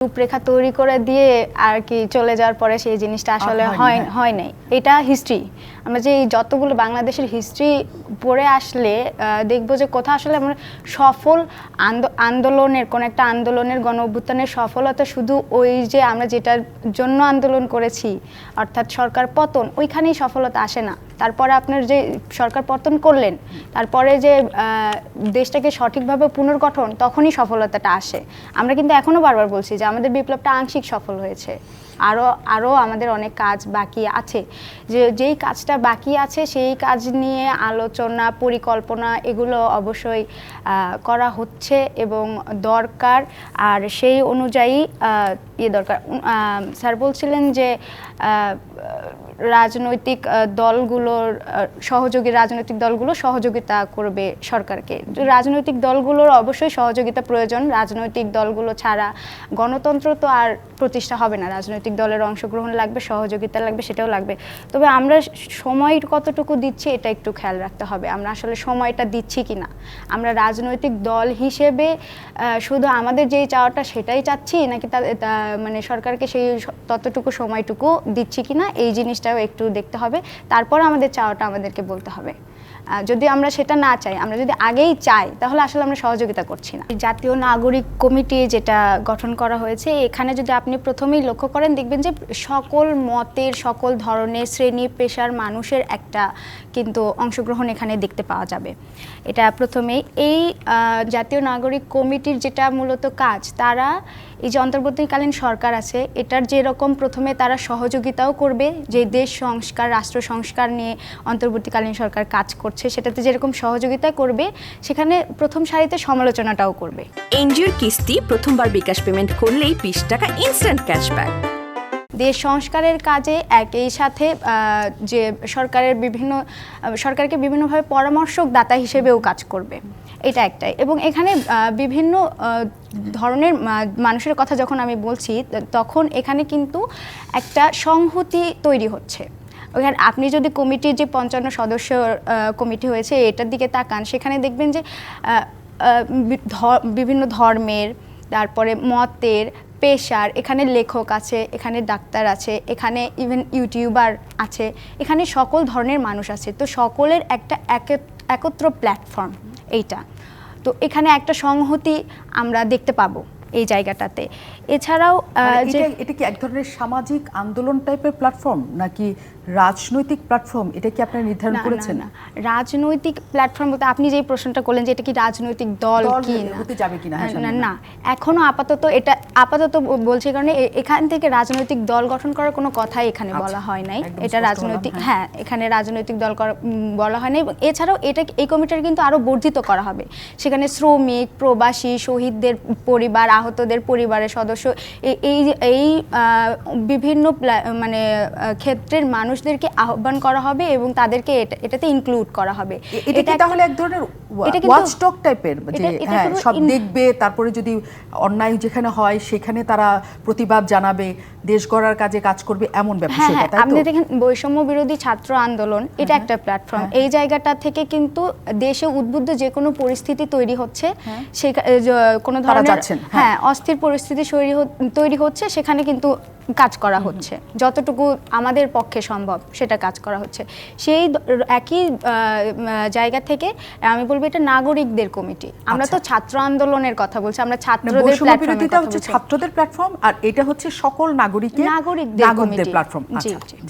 রূপরেখা তৈরি করে দিয়ে আর কি চলে যাওয়ার পরে সেই জিনিসটা আসলে হয় হ্যাঁ। নাই। এটা হিস্ট্রি আমরা যে যতগুলো বাংলাদেশের হিস্ট্রি পড়ে আসলে দেখব যে কোথাও আসলে আমরা সফল আন্দো- আন্দোলনের কোন একটা আন্দোলনের গণ অভ্যুত্থানের সফলতা শুধু ওই যে আমরা যেটার জন্য আন্দোলন করেছি অর্থাৎ সরকার পতন ওইখানেই সফলতা আসে না। তারপরে আপনার যে সরকার পতন করলেন, তারপরে যে দেশটাকে সঠিকভাবে পুনর্গঠন, তখনই সফলতাটা আসে। আমরা কিন্তু এখনও বারবার বলছি যে আমাদের বিপ্লবটা আংশিক সফল হয়েছে। আরও আরও আমাদের অনেক কাজ বাকি আছে। যে, যেই কাজটা বাকি আছে, সেই কাজ নিয়ে আলোচনা, পরিকল্পনা এগুলো অবশ্যই করা হচ্ছে এবং দরকার। আর সেই অনুযায়ী ইয়ে দরকার। স্যার বলছিলেন যে রাজনৈতিক দলগুলোর সহযোগী রাজনৈতিক দলগুলো সহযোগিতা করবে সরকারকে। রাজনৈতিক দলগুলোর অবশ্যই সহযোগিতা প্রয়োজন, রাজনৈতিক দলগুলো ছাড়া গণতন্ত্র তো আর প্রতিষ্ঠা হবে না। রাজনৈতিক দলের অংশগ্রহণ লাগবে, সহযোগিতা লাগবে, সেটাও লাগবে। তবে আমরা সময় কতটুকু দিচ্ছি এটা একটু খেয়াল রাখতে হবে। আমরা আসলে সময়টা দিচ্ছি কি না আমরা রাজনৈতিক দল হিসেবে শুধু আমাদের যেই চাওয়াটা সেটাই চাচ্ছি, নাকি মানে সরকারকে সেই ততটুকু সময়টুকু দিচ্ছি কিনা? এই জিনিসটাও একটু দেখতে হবে। তারপর আমাদের চাওয়াটা আমাদেরকে বলতে হবে। যদি আমরা সেটা না চাই, আমরা যদি আগেই চাই, তাহলে আসলে আমরা সহযোগিতা করছি না। জাতীয় নাগরিক কমিটি যেটা গঠন করা হয়েছে, এখানে যদি আপনি প্রথমেই লক্ষ্য করেন, দেখবেন যে সকল মতের, সকল ধরনের শ্রেণি, পেশার মানুষের একটা কিন্তু অংশগ্রহণ এখানে দেখতে পাওয়া যাবে। এটা প্রথমেই। এই জাতীয় নাগরিক কমিটির যেটা মূলত কাজ, তারা এই যে অন্তর্বর্তীকালীন সরকার আছে, এটার যেরকম প্রথমে তারা সহযোগিতাও করবে, যে দেশ সংস্কার, রাষ্ট্র সংস্কার নিয়ে অন্তর্বর্তীকালীন সরকার কাজ করছে, সেটাতে যেরকম সহযোগিতা করবে, সেখানে প্রথম সারিতে সমালোচনাটাও করবে। এনজিওর কিস্তি প্রথমবার বিকাশ পেমেন্ট করলেই বিশ টাকা ইনস্ট্যান্ট ক্যাশব্যাক দেশ সংস্কারের কাজে একই সাথে যে সরকারের বিভিন্ন, সরকারকে বিভিন্নভাবে পরামর্শক দাতা হিসেবেও কাজ করবে। এটা একটাই। এবং এখানে বিভিন্ন ধরনের মানুষের কথা যখন আমি বলছি তখন এখানে কিন্তু একটা সংহতি তৈরি হচ্ছে। ওখানে আপনি যদি কমিটির যে পঞ্চান্ন সদস্য কমিটি হয়েছে, এটার দিকে তাকান, সেখানে দেখবেন যে বিভিন্ন ধর্মের, তারপরে মতের পেশার, এখানে লেখক আছে, এখানে ডাক্তার আছে, এখানে ইভেন ইউটিউবার আছে, এখানে সকল ধরনের মানুষ আছে। তো সকলের একটা একে- একত্র প্ল্যাটফর্ম এইটা। তো এখানে একটা সংহতি আমরা দেখতে পাবো। এই জায়গাটাতে। এছাড়াও মানে যে এটা কি এক ধরনের সামাজিক আন্দোলন টাইপের প্ল্যাটফর্ম নাকি রাজনৈতিক প্ল্যাটফর্ম? এটা কি আপনারা নির্ধারণ করেছেন? না। রাজনৈতিক প্ল্যাটফর্ম বলতে আপনি যেই প্রশ্নটা করলেন যে এটা কি রাজনৈতিক দল কি হতে যাবে কিনা, হ্যাঁ, না না। এখনও আপাতত এটা আপাতত বলছি কারণে এখান থেকে রাজনৈতিক দল গঠন করার কোনো কথাই এখানে আচ্ছা, বলা হয় নাই। এটা রাজনৈতিক হ্যাঁ। এখানে রাজনৈতিক দল বলা হয় নাই। এবং এছাড়াও এটা এই কমিটির কিন্তু আরও বর্ধিত করা হবে। সেখানে শ্রমিক প্রবাসী শহীদদের পরিবার আহতদের পরিবারের সদস্য। এই এই- বিভিন্ন মানে ক্ষেত্রের মানুষদেরকে আহ্বান করা হবে এবং তাদেরকে এটাতে ইনক্লুড করা হবে। এটা তাহলে এক ধরনের ওয়াচডগ টাইপের যে হ্যাঁ সব দেখবে তারপরে যদি অন্যায় যেখানে হয় সেখানে তারা প্রতিবাদ জানাবে দেশ গড়ার কাজে কাজ করবে এমন হ্যাঁ ব্যবসা হ্যাঁ তো আপনি দেখেন বৈষম্য বিরোধী ছাত্র আন্দোলন এটা একটা প্ল্যাটফর্ম এই জায়গাটা থেকে কিন্তু দেশে উদ্বুদ্ধ যে কোনো পরিস্থিতি তৈরি হচ্ছে সেই কোনো ধরনের হ্যাঁ। হ্যাঁ অস্থির পরিস্থিতি তৈরি হচ্ছে সেখানে কিন্তু কাজ করা হচ্ছে। যতটুকু আমাদের পক্ষে সম্ভব সেটা কাজ করা হচ্ছে। সেই একই জায়গা থেকে আমি বলব এটা নাগরিকদের কমিটি। আমরা তো ছাত্র আন্দোলনের কথা বলছি আমরা ছাত্রদের আচ্ছা। হচ্ছে ছাত্রদের প্ল্যাটফর্ম আর এটা হচ্ছে সকল নাগরিকের নাগরিকদের। প্ল্যাটফর্ম আচ্ছা। জি।